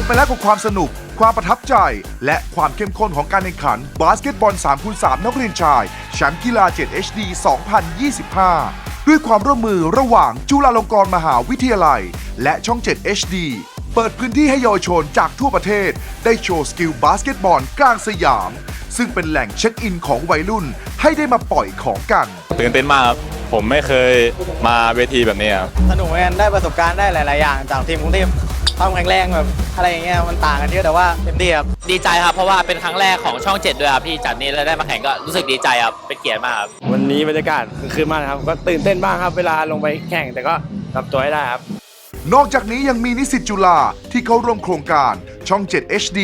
บไปแล้วกับความสนุก ความประทับใจ และความเข้มข้นของการแข่งขันบาสเกตบอล3คูณ3นักเรียนชายแชมป์กีฬา 7 HD 2025 ด้วยความร่วมมือระหว่างจุฬาลงกรณ์มหาวิทยาลัย และช่อง 7 HD เปิดพื้นที่ให้เยาวชนจากทั่วประเทศ ได้โชว์สกิลบาสเกตบอลกลางสยาม ซึ่งเป็นแหล่งเช็คอินของวัยรุ่นให้ได้มาปล่อยของกันตื่นเต้นมากครับผมไม่เคยมาเวทีแบบนี้ครับ สนุกเหมือนกันได้ประสบการณ์ได้หลาย ๆ อย่างจากทีมกรุงเทพ ความแข็งแรงแบบอะไรอย่างเงี้ยมันต่างกันเยอะแต่ว่าเต็มที่ครับดีใจครับเพราะว่าเป็นครั้งแรกของช่อง 7 ด้วยครับที่จัดนี้แล้วได้มาแข่งก็รู้สึกดีใจครับเป็นเกียรติมากครับวันนี้บรรยากาศคือมากนะครับ ก็ตื่นเต้นบ้างครับ เวลาลงไปแข่งแต่ก็ทำตัวให้ได้ครับนอกจากนี้ยังมีนิสิตจุฬาที่เข้าร่วมโครงการช่อง 7 HD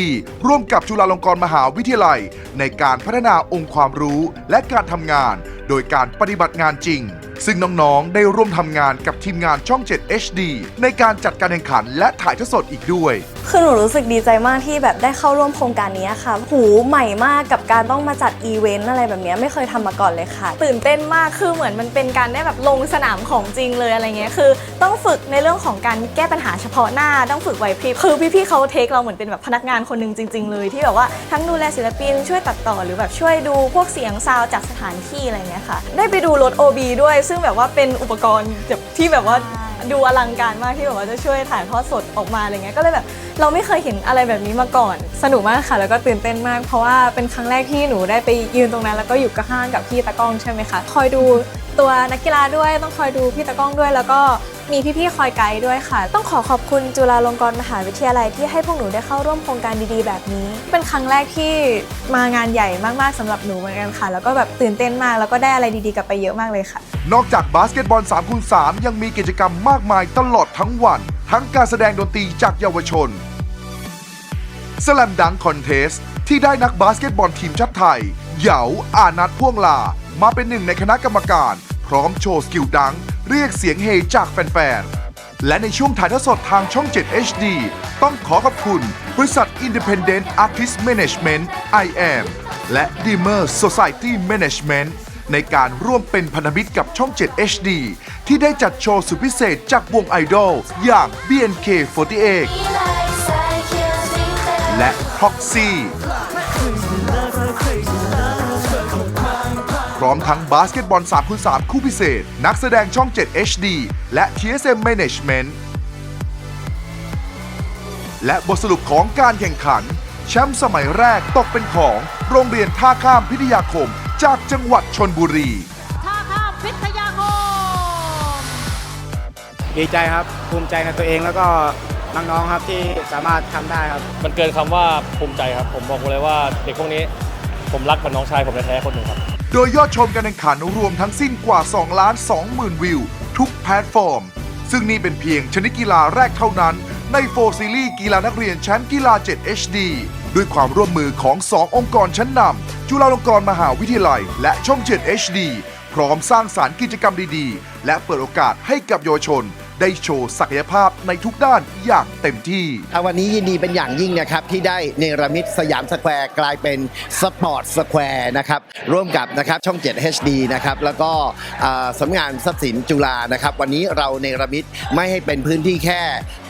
ร่วมกับจุฬาลงกรณ์มหาวิทยาลัย ในการพัฒนาองค์ความรู้และการทำงาน โดยการปฏิบัติงานจริง ซึ่งน้องๆ ได้ร่วมทำงานกับทีมงานช่อง 7 HD ในการจัดการแข่งขันและถ่ายทอดสดอีกด้วย คือหนูรู้สึกดีใจมากที่แบบได้เข้าร่วมโครงการนี้ค่ะ หูใหม่มากกับการต้องมาจัดอีเวนต์อะไรแบบนี้ไม่เคยทำมาก่อนเลยค่ะ ตื่นเต้นมากคือเหมือนมันเป็นการได้แบบลงสนามของจริงเลยอะไรเงี้ยคือ ต้องฝึกในเรื่องของการแก้ปัญหาเฉพาะหน้าต้องฝึกไหวพริบคือพี่ๆเขาเทคเราเหมือนเป็นแบบพนักงานคนหนึ่งจริง ๆ เลย ที่แบบว่าทั้งดูแลศิลปินช่วยตัดต่อหรือแบบช่วยดูพวกเสียงซาวด์จากสถานที่อะไรเงี้ยค่ะ ได้ไปดูรถ OB ด้วยซงแบบว่าเป็นอุปกรณ์แบบที่แบบว่าดูอลังการมากที่แบบว่าจะช่วยถ่ายทอดสดออกมาอะไรเงี้ยก็เลยแบบเราไม่เคยเห็นอะไรแบบนี้มาก่อน สนุกมากค่ะ แล้วก็ตื่นเต้นมาก เพราะว่าเป็นครั้งแรกที่หนูได้ไปยืนตรงนั้น แล้วก็อยู่กับห้างกับพี่ตะกล้องใช่ไหมคะคอยดูตัวนักกีฬาด้วยต้องคอยดูพี่ตะกล้องด้วยแล้วก็ มีพี่ๆคอยไกด์ด้วยค่ะ ต้องขอขอบคุณจุฬาลงกรณ์มหาวิทยาลัยที่ให้พวกหนูได้เข้าร่วมโครงการดีๆ แบบนี้ เป็นครั้งแรกที่มางานใหญ่มากๆสำหรับหนูเหมือนกันค่ะ แล้วก็แบบตื่นเต้นมากแล้วก็ได้อะไรดีๆกลับไปเยอะมากเลยค่ะ นอกจากบาสเกตบอล3คูณ3ยังมีกิจกรรมมากมายตลอดทั้งวัน ทั้งการแสดงดนตรีจากเยาวชนสแลมดังคอนเทสที่ได้นักบาสเกตบอลทีมชาติไทย เหยาอานัทพ่วงลา มาเป็นหนึ่งในคณะกรรมการ พร้อมโชว์สกิลดัง เรียกเสียงเฮจากแฟนๆ และในช่วงถ่ายทอดสดทางช่อง 7 HD ต้องขอขอบคุณ บริษัท Independent Artist Management IM และ d i m e r Society Management ในการร่วมเป็นพันธมิตรกับช่อง 7 HD ที่ได้จัดโชว์สุดพิเศษจากวงไอดอลอย่าง BNK48 และ Proxy มทั้งบาสเกตบอล3คูณ3คู่พิเศษ นักแสดงช่อง 7 HD และ TSM Management และบทสรุปของการแข่งขัน แชมป์สมัยแรกตกเป็นของโรงเรียนท่าข้ามพิทยาคม จากจังหวัดชนบุรี ท่าข้ามพิทยาคม ดีใจครับ ภูมิใจในตัวเองแล้วก็น้องๆครับที่สามารถทำได้ครับ มันเกินคำว่าภูมิใจครับ ผมบอกเลยว่าเด็กพวกนี้ ผมรักเหมือนน้องชายผมแท้ๆคนหนึ่งครับ โดยยอดชมการแข่งขันรวมทั้งสิ้นกว่า 2 ล้าน2หมื่นวิว ทุกแพลตฟอร์ม ซึ่งนี่เป็นเพียงชนิดกีฬาแรกเท่านั้น ในโฟซีรีส์กีฬานักเรียนแชมป์กีฬา 7 HD ด้วยความร่วมมือของ 2 องค์กรชั้นนำจุฬาลงกรณ์มหาวิทยาลัย และช่อง 7 HD พร้อมสร้างสารรค์กิจกรรมดีๆ และเปิดโอกาสให้กับเยาวชน ได้โชว์ศักยภาพในทุกด้านอย่างเต็มที่ อะวันนี้ยินดีเป็นอย่างยิ่งนะครับ ที่ได้เนรมิตสยามสแควร์กลายเป็นสปอร์ตสแควร์นะครับร่วมกับนะครับช่อง 7 HD นะครับแล้วก็อ่าสำนักงานทรัพย์สินจุฬานะครับวันนี้เราเนรมิตไม่ให้เป็นพื้นที่แค่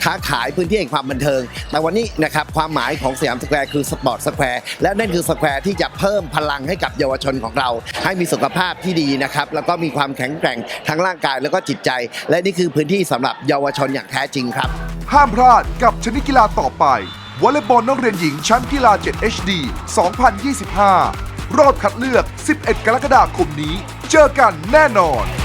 ค้าขายพื้นที่แห่งความบันเทิง แต่วันนี้นะครับความหมายของสยามสแควร์คือสปอร์ตสแควร์และนั่นคือสแควร์ที่จะเพิ่มพลังให้กับเยาวชนของเรา ให้มีสุขภาพที่ดีนะครับแล้วก็มีความแข็งแกร่งทั้งร่างกายแล้วก็จิตใจ และนี่คือพื้นที่สำหรับเยาวชนอย่างแท้จริงครับ ห้ามพลาดกับชนิดกีฬาต่อไปวอลเลย์บอลนักเรียนหญิงแชมป์กีฬา 7 HD 2025 รอบคัดเลือก 11 กรกฎาคมนี้ เจอกันแน่นอน